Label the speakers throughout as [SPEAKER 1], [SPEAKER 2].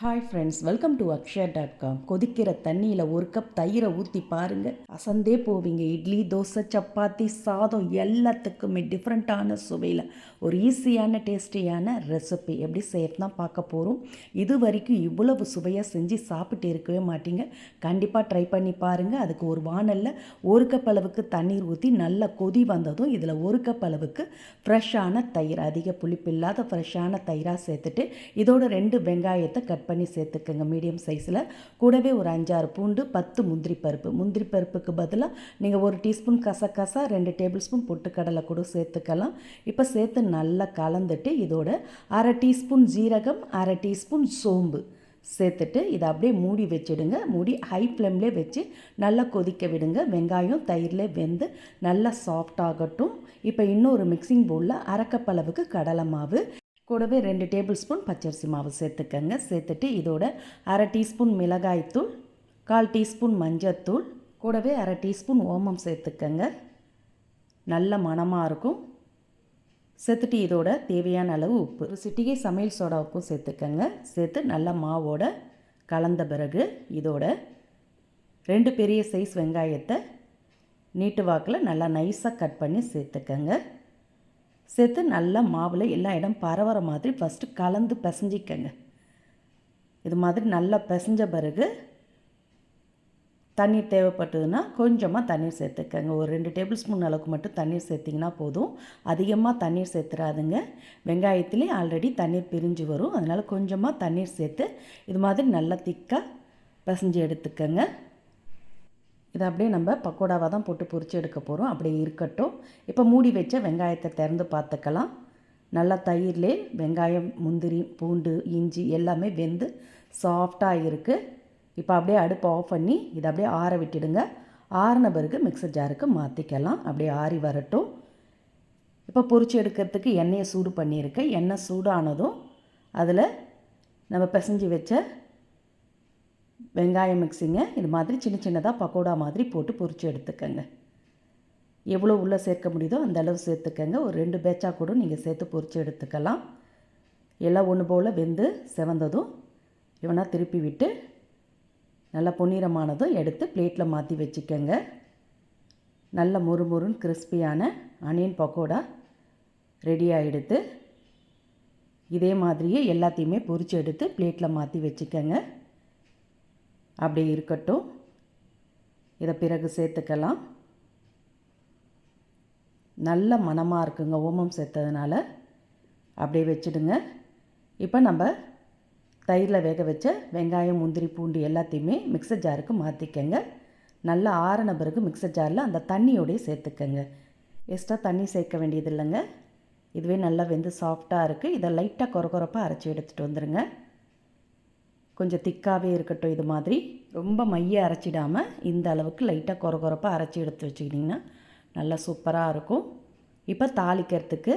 [SPEAKER 1] Hi friends welcome to Akshaya dot com கொதிக்கிற தண்ணியில் ஒரு கப் தயிரை ஊற்றி பாருங்கள் அசந்தே போவீங்க. இட்லி தோசை சப்பாத்தி சாதம் எல்லாத்துக்குமே டிஃப்ரெண்ட்டான சுவையில். ஒரு ஈஸியான டேஸ்டியான ரெசிபி எப்படி செய்யறது தான் பார்க்க போகிறோம் இது வரைக்கும் இவ்வளவு சுவையாக செஞ்சு சாப்பிட்டு இருக்கவே மாட்டீங்க. கண்டிப்பாக ட்ரை பண்ணி பாருங்கள் அதுக்கு ஒரு வானலில் ஒரு கப் அளவுக்கு தண்ணீர் ஊற்றி நல்லா கொதி வந்ததும் இதில் ஒரு கப் அளவுக்கு ஃப்ரெஷ்ஷான தயிர். அதிக புளிப்பு இல்லாத ஃப்ரெஷ்ஷான தயிராக சேர்த்துட்டு இதோட ரெண்டு வெங்காயத்தை கட் பண்ணி சேர்த்துக்கோங்க. மீடியம் சைஸில் கூடவே ஒரு அஞ்சாறு பூண்டு பத்து முந்திரி பருப்பு. முந்திரி பருப்புக்கு பதிலாக நீங்கள் ஒரு டீஸ்பூன் கசக்கசா ரெண்டு டேபிள் ஸ்பூன் பொட்டுக்கடலை கூட சேர்த்துக்கலாம். இப்போ சேர்த்து நல்லா கலந்துட்டு இதோட அரை டீஸ்பூன் ஜீரகம் அரை டீஸ்பூன் சோம்பு சேர்த்துட்டு இதை அப்படியே மூடி வச்சுடுங்க. மூடி ஹை ஃப்ளேம்லேயே வச்சு நல்லா கொதிக்க விடுங்க. வெங்காயம் தயிரில் வெந்து நல்லா சாஃப்ட் ஆகட்டும். இப்போ இன்னொரு மிக்சிங் பவுலில் அரைக்கப்பளவுக்கு கடலை மாவு கூடவே ரெண்டு டேபிள் ஸ்பூன் பச்சரிசி மாவு சேர்த்துக்கங்க. சேர்த்துட்டு இதோட அரை டீஸ்பூன் மிளகாய்த்தூள் கால் டீஸ்பூன் மஞ்சத்தூள் கூடவே அரை டீஸ்பூன் ஓமம் சேர்த்துக்கங்க. நல்ல மணமாக இருக்கும். சேர்த்துட்டு இதோட தேவையான அளவு உப்பு. ஒரு சிட்டிகை சமையல் சோடா உப்பும் சேர்த்துக்கங்க. சேர்த்து நல்ல மாவோட கலந்த பிறகு இதோட ரெண்டு பெரிய சைஸ் வெங்காயத்தை நீட்டு வாக்கில் நல்லா நைஸாக கட் பண்ணி சேர்த்துக்கங்க. சேர்த்து நல்லா மாவில் எல்லா இடம் பரவற மாதிரி ஃபஸ்ட்டு கலந்து பிசைஞ்சிக்கங்க. இது மாதிரி நல்லா பிசைஞ்ச பிறகு தண்ணீர் தேவைப்பட்டதுன்னா கொஞ்சமாக தண்ணீர் சேர்த்துக்கங்க. ஒரு ரெண்டு டேபிள் ஸ்பூன் அளவுக்கு மட்டும் தண்ணீர் சேர்த்திங்கன்னா போதும். அதிகமாக தண்ணீர் சேர்த்துறாதுங்க. வெங்காயத்துலேயே ஆல்ரெடி தண்ணீர் பிரிஞ்சு வரும். அதனால் கொஞ்சமாக தண்ணீர் சேர்த்து இது மாதிரி நல்லா திக்காக பிசைஞ்சு எடுத்துக்கங்க. இதை அப்படியே நம்ம பக்கோடாவாக தான் போட்டு பொறிச்சு எடுக்க போகிறோம் அப்படியே இருக்கட்டும். இப்போ மூடி வச்ச வெங்காயத்தை திறந்து பார்த்துக்கலாம். நல்லா தயிர்லே வெங்காயம் முந்திரி பூண்டு இஞ்சி எல்லாமே வெந்து சாஃப்டாக இருக்குது இப்போ அப்படியே அடுப்பை ஆஃப் பண்ணி இதை அப்படியே ஆற விட்டுடுங்க. ஆறின பிறகு மிக்சர் ஜாருக்கு மாற்றிக்கலாம் அப்படியே ஆறி வரட்டும். இப்போ பொறிச்சு எடுக்கிறதுக்கு எண்ணெயை சூடு பண்ணியிருக்கேன். எண்ணெய் சூடானதும் அதில் நம்ம பிசைஞ்சு வச்ச வெங்காயம் மிக்ஸிங்க. இது மாதிரி சின்ன சின்னதாக பக்கோடா மாதிரி போட்டு பொறிச்சு எடுத்துக்கங்க. எவ்வளோ உள்ளே சேர்க்க முடியுதோ அந்த அளவு சேர்த்துக்கங்க. ஒரு ரெண்டு பேச்சாக கூட நீங்கள் சேர்த்து பொரித்து எடுத்துக்கலாம். எல்லாம் ஒன்று போல் வெந்து செவந்ததும் இவனா திருப்பி விட்டு நல்லா பொன்னிறமானதும் எடுத்து பிளேட்டில் மாற்றி வச்சுக்கோங்க. நல்ல முறுமுறுன்னு கிறிஸ்பியான அனியன் பக்கோடா ரெடி எடுத்து இதே மாதிரியே எல்லாத்தையுமே பொரித்து எடுத்து பிளேட்டில் மாற்றி வச்சுக்கோங்க. அப்படியே இருக்கட்டும். இதை பிறகு சேர்த்துக்கலாம். நல்ல மணமாக இருக்குங்க ஓமம் சேர்த்ததுனால. அப்படியே வச்சுடுங்க. இப்போ நம்ம தயிரில் வேக வச்ச வெங்காயம் முந்திரி பூண்டு எல்லாத்தையுமே மிக்சர் ஜாருக்கு மாற்றிக்கங்க நல்லா ஆறின பிறகு மிக்சர் ஜாரில் அந்த தண்ணியோடய சேர்த்துக்கங்க. எக்ஸ்ட்ரா தண்ணி சேர்க்க வேண்டியது இல்லைங்க இதுவே நல்லா வெந்து சாஃப்டாக இருக்குது இதை லைட்டாக குறகுறப்பாக அரைச்சி எடுத்துகிட்டு வந்துடுங்க கொஞ்சம் திக்காகவே இருக்கட்டும் இது மாதிரி. ரொம்ப மைய அரைச்சிடாமல் இந்த அளவுக்கு லைட்டாக குறை குறைப்பாக அரைச்சி எடுத்து வச்சுக்கிட்டிங்கன்னா நல்லா சூப்பராக இருக்கும். இப்போ தாளிக்கிறதுக்கு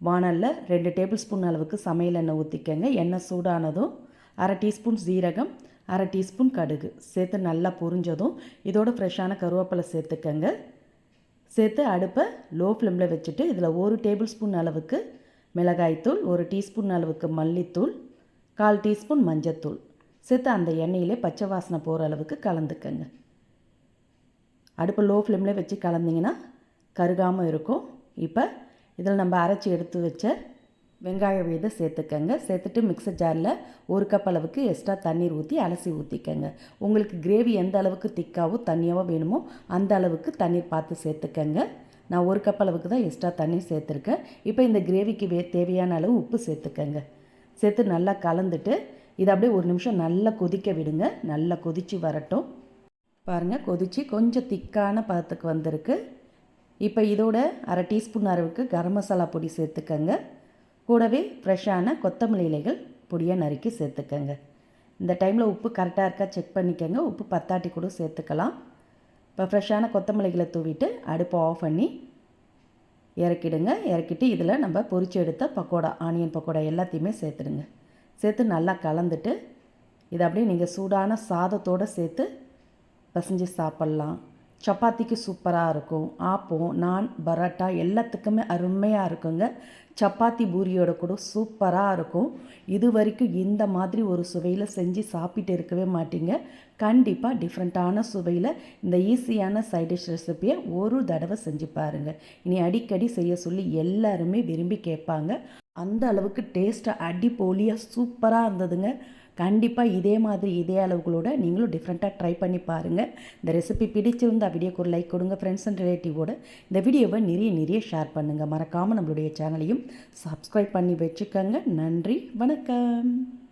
[SPEAKER 1] வானலில் ரெண்டு டேபிள் ஸ்பூன் அளவுக்கு சமையல் எண்ணெய் ஊற்றிக்கங்க எண்ணெய் சூடானதும் அரை டீஸ்பூன் சீரகம் அரை டீஸ்பூன் கடுகு சேர்த்து நல்லா பொரிஞ்சதும் இதோட ஃப்ரெஷ்ஷான கருவேப்பிலை சேர்த்துக்கங்க. சேர்த்து அடுப்பை லோ ஃப்ளேமில் வச்சுட்டு இதில் ஒரு டேபிள் ஸ்பூன் அளவுக்கு மிளகாய்த்தூள் ஒரு டீஸ்பூன் அளவுக்கு மல்லித்தூள் கால் டீஸ்பூன் மஞ்சத்தூள். சேர்த்து அந்த எண்ணெயிலே பச்சை வாசனை போகிற அளவுக்கு கலந்துக்கங்க. அடுப்பு லோ ஃப்ளேமில் வச்சு கலந்திங்கன்னா கருகாமல் இருக்கும். இப்போ இதில் நம்ம அரைச்சி எடுத்து வச்ச வெங்காய விதை சேர்த்துக்கங்க. சேர்த்துட்டு மிக்சர் ஜாரில் ஒரு கப் அளவுக்கு எக்ஸ்ட்ரா தண்ணீர் ஊற்றி அலசி ஊற்றிக்கங்க உங்களுக்கு கிரேவி எந்த அளவுக்கு திக்காவோ தண்ணியாவோ வேணுமோ அந்த அளவுக்கு தண்ணீர் பார்த்து சேர்த்துக்கங்க. நான் ஒரு கப் அளவுக்கு தான் எக்ஸ்ட்ரா தண்ணீர் சேர்த்துருக்கேன். இப்போ இந்த கிரேவிக்கு வே தேவையான அளவு உப்பு சேர்த்துக்கங்க. சேர்த்து நல்லா கலந்துட்டு இதை அப்படியே ஒரு நிமிஷம் நல்லா கொதிக்க விடுங்க. நல்லா கொதித்து வரட்டும். பாருங்கள் கொதித்து கொஞ்சம் திக்கான பதத்துக்கு வந்திருக்கு. இப்போ இதோட அரை டீஸ்பூன் அளவுக்கு கரம் மசாலா பொடி சேர்த்துக்கங்க. கூடவே ஃப்ரெஷ்ஷான கொத்தமல்லி இலைகள் பொடியாக நறுக்கி சேர்த்துக்கங்க. இந்த டைமில் உப்பு கரெக்டாக இருக்கா செக் பண்ணிக்கோங்க. உப்பு பத்தாட்டி கூட சேர்த்துக்கலாம். இப்போ ஃப்ரெஷ்ஷான கொத்தமல்லிகளை தூவிட்டு அடுப்பை ஆஃப் பண்ணி இறக்கிடுங்க. இறக்கிட்டு இதில் நம்ம பொறிச்சு எடுத்த பக்கோடா ஆனியன் பக்கோடா எல்லாத்தையுமே சேர்த்துடுங்க. சேர்த்து நல்லா கலந்துட்டு இதை அப்படியே நீங்கள் சூடான சாதத்தோடு சேர்த்து பசைஞ்சு சாப்பிட்லாம். சப்பாத்திக்கு சூப்பராக இருக்கும். ஆப்பம் நான் பரோட்டா எல்லாத்துக்குமே அருமையாக இருக்குங்க. சப்பாத்தி பூரியோட கூட சூப்பராக இருக்கும். இது வரைக்கும் இந்த மாதிரி ஒரு சுவையில் செஞ்சு சாப்பிட்டு இருக்கவே மாட்டீங்க. கண்டிப்பாக டிஃப்ரெண்ட்டான சுவையில் இந்த ஈஸியான சைட் டிஷ் ரெசிப்பியை ஒரு தடவை செஞ்சு பாருங்கள் இனி அடிக்கடி செய்ய சொல்லி எல்லாருமே விரும்பி கேட்பாங்க. அந்த அளவுக்கு டேஸ்ட்டாக அடிப்போலியாக சூப்பராக இருந்ததுங்க. கண்டிப்பாக இதே மாதிரி இதே அளவுகளோட நீங்களும் டிஃப்ரெண்ட்டாக ட்ரை பண்ணி பாருங்கள் இந்த ரெசிபி பிடிச்சிருந்தால் வீடியோக்கு ஒரு லைக் கொடுங்க ஃப்ரெண்ட்ஸ் அண்ட் ரிலேட்டிவோட இந்த வீடியோவை நிறைய நிறைய ஷேர் பண்ணுங்கள் மறக்காமல் நம்மளுடைய சேனலையும் சப்ஸ்கிரைப் பண்ணி வச்சுக்கோங்க. நன்றி வணக்கம்.